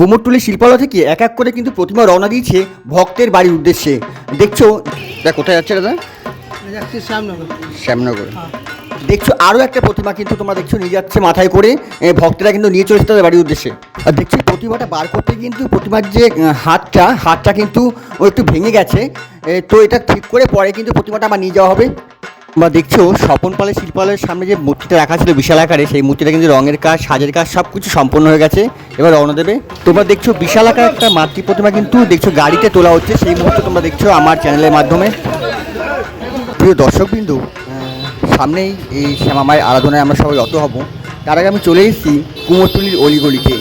কুমোরটুলি শিল্পালয় থেকে এক এক করে কিন্তু প্রতিমা রওনা দিয়েছে ভক্তের বাড়ির উদ্দেশ্যে। দেখছ? দেখ কোথায় যাচ্ছে দাদা? যাচ্ছি শ্যামনগর। শ্যামনগর। দেখছ আরও একটা প্রতিমা কিন্তু তোমরা দেখছ নিয়ে যাচ্ছে মাথায় করে। ভক্তরা কিন্তু নিয়ে চলেছে তাদের বাড়ির উদ্দেশ্যে। আর দেখছি প্রতিমাটা বার করতে কিন্তু প্রতিমার যে হাতটা হাতটা কিন্তু ও একটু ভেঙে গেছে। তো এটা ঠিক করে পরে কিন্তু প্রতিমাটা আবার নিয়ে যাওয়া হবে। বা দেখছ, স্বপন পালের শিল্পালয়ের সামনে যে মূর্তিটা রাখা ছিল, বিশাল আকারে, সেই মূর্তিটা কিন্তু রঙের কাজ, সাজের কাজ সব কিছু সম্পন্ন হয়ে গেছে। এবার রওনা দেবে তোমরা দেখছ বিশাল আকার একটা মাতৃ প্রতিমা কিন্তু দেখছ গাড়িতে তোলা হচ্ছে। সেই মুহূর্তে তোমরা দেখছ আমার চ্যানেলের মাধ্যমে। প্রিয় দর্শকবিন্দু সামনেই এই শ্যামামায়ের আরাধনায় আমরা সবাই রত হব। তার আগে আমি চলে এসেছি কুমোরটুলির অলিগলিতে।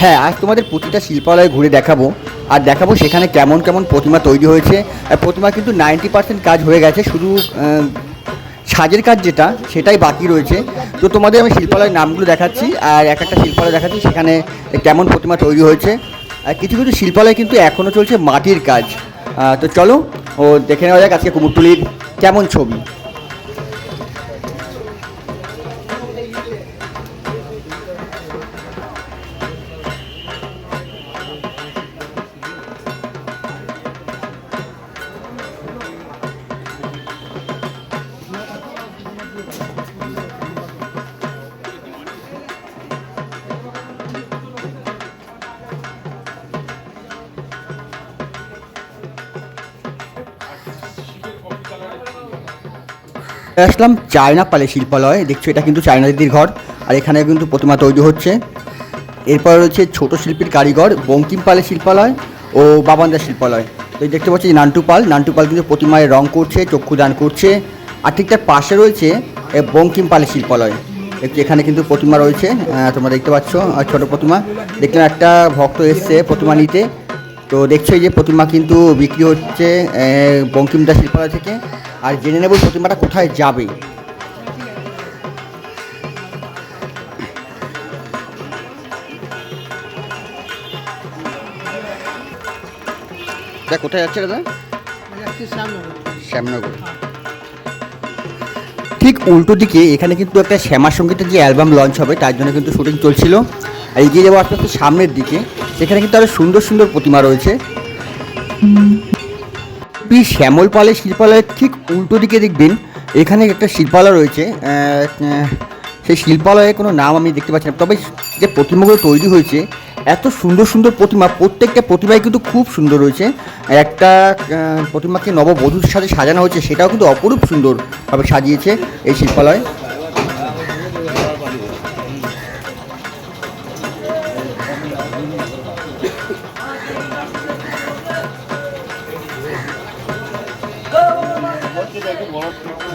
হ্যাঁ আজ তোমাদের প্রতিটা শিল্পালয়ে ঘুরে দেখাবো। আর দেখাবো সেখানে কেমন কেমন প্রতিমা তৈরি হয়েছে। আর প্রতিমা কিন্তু নাইনটি পার্সেন্ট কাজ হয়ে গেছে। শুধু সাজের কাজ যেটা, সেটাই বাকি রয়েছে। তো তোমাদের আমি শিল্পালয়ের নামগুলো দেখাচ্ছি, আর এক একটা শিল্পালয় দেখাচ্ছি, সেখানে কেমন প্রতিমা তৈরি হয়েছে। আর কিছু কিছু শিল্পালয় কিন্তু এখনও চলছে মাটির কাজ। তো চলো, ও দেখে নেওয়া যাক আজকে কুমোরটুলির কেমন ছবি। আসলাম চায়না পালে শিল্পালয়। দেখছ, এটা কিন্তু চায়না দিদির ঘর, আর এখানে কিন্তু প্রতিমা তৈরি হচ্ছে। এরপর রয়েছে ছোট শিল্পীর কারিগর, বঙ্কিম পালের শিল্পালয় ও বাবান্দা শিল্পালয়। তো দেখতে পাচ্ছি নান্টু পাল নান্টু পাল কিন্তু প্রতিমায় রং করছে চক্ষুদান করছে, আর ঠিক তার পাশে রয়েছে বঙ্কিম পালের শিল্পালয়। এখানে কিন্তু প্রতিমা রয়েছে তোমরা দেখতে পাচ্ছ ছোট প্রতিমা। দেখলাম একটা ভক্ত এসছে প্রতিমা নিতে। তো দেখছ যে প্রতিমা কিন্তু বিক্রি হচ্ছে বঙ্কিমদা শিল্পালয় থেকে। আর জেনে নেব প্রতিমাটা কোথায় যাবে। কোথায় যাচ্ছে দাদা? শ্যামনগর। ঠিক উল্টো দিকে এখানে কিন্তু একটা শ্যামা সঙ্গীতের যে অ্যালবাম লঞ্চ হবে, তার জন্য কিন্তু শুটিং চলছিল। আর এগিয়ে যাব আস্তে আস্তে সামনের দিকে। সেখানে কিন্তু আরও সুন্দর সুন্দর প্রতিমা রয়েছে। পি শ্যামল পালের শিল্পালয়ের ঠিক উল্টো দিকে দেখবেন, এখানে একটা শিল্পালয় রয়েছে সেই শিল্পালয়ে কোনো নাম আমি দেখতে পাচ্ছি না। তবে যে প্রতিমাগুলো তৈরি হয়েছে, এত সুন্দর সুন্দর প্রতিমা, প্রত্যেকটা প্রতিমাই কিন্তু খুব সুন্দর রয়েছে। একটা প্রতিমাকে নববধূর সাথে সাজানো হয়েছে, সেটাও কিন্তু অপরূপ সুন্দরভাবে সাজিয়েছে এই শিল্পালয়।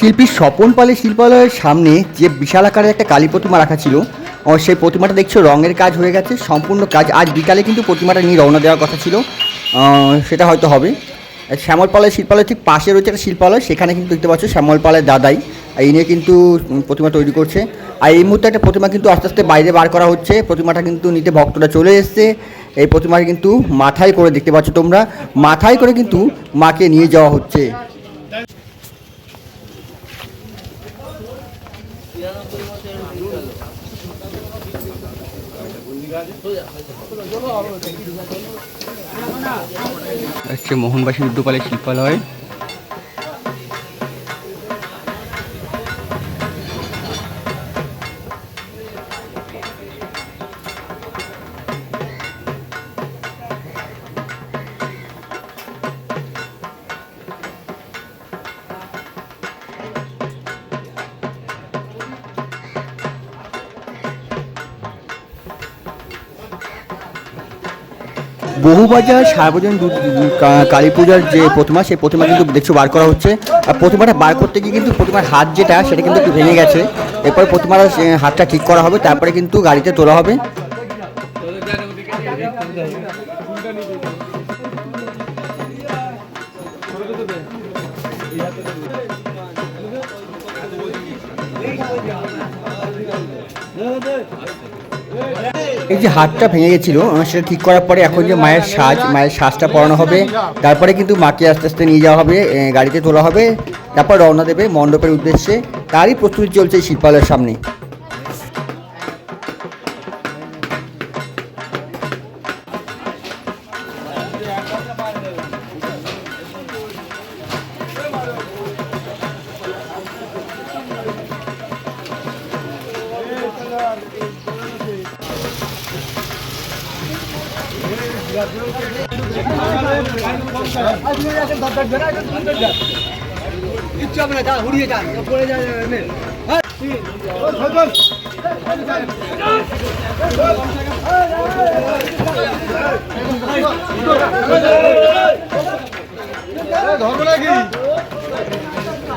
শিল্পী স্বপন পালের শিল্পালয়ের সামনে যে বিশাল আকারের একটা কালী প্রতিমা রাখা ছিল সেই প্রতিমাটা দেখছ রঙের কাজ হয়ে গেছে, সম্পূর্ণ কাজ আজ বিকালে কিন্তু প্রতিমাটা নিয়ে রওনা দেওয়ার কথা ছিল সেটা হয়তো হবে। শ্যামল পালের শিল্পালয় ঠিক পাশে রয়েছে একটা শিল্পালয়, সেখানে কিন্তু দেখতে পাচ্ছ শ্যামল পালের দাদাই আর নিয়ে কিন্তু প্রতিমা তৈরি করছে। আর এই মুহূর্তে একটা প্রতিমা কিন্তু আস্তে আস্তে বাইরে বার করা হচ্ছে। প্রতিমাটা কিন্তু নিতে ভক্তরা চলে এসছে। এই প্রতিমাটা কিন্তু মাথায় করে দেখতে পাচ্ছ তোমরা। মাথায় করে কিন্তু মাকে নিয়ে যাওয়া হচ্ছে। মোহনবাসী রুদ্রপালের শিল্পালয়। বহুবাজার সার্বজনীন দু- কালী পূজার যে প্রতিমা, সেই প্রতিমা কিন্তু দেখছ বার করা হচ্ছে। আর প্রতিমাটা বার করতে গিয়ে কিন্তু প্রতিমার হাত যেটা, সেটা কিন্তু একটু ভেঙে গেছে। এরপর প্রতিমার হাতটা ঠিক করা হবে, তারপরে কিন্তু গাড়িতে তোলা হবে। এই যে হাতটা ভেঙে গেছিল সেটা ঠিক করার পরে এখন যে মায়ের সাজ মায়ের সাজটা পরানো হবে, তারপরে কিন্তু মাকে আস্তে আস্তে নিয়ে যাওয়া হবে গাড়িতে তোলা হবে, তারপর রওনা দেবে মণ্ডপের উদ্দেশ্যে। তারই প্রস্তুতি চলছে শিল্পালয়ের সামনে। কিচ্ছু হবে না যা উড়িয়ে যায়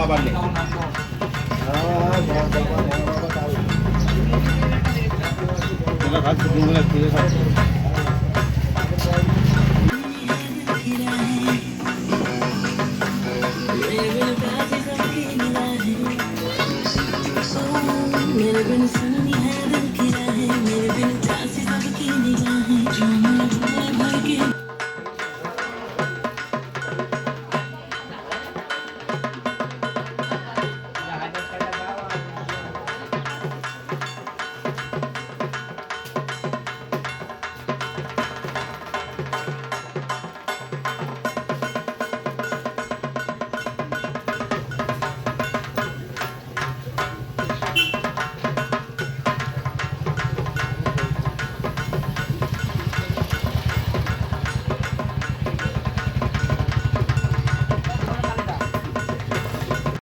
I'm gonna go to the h o s p i t a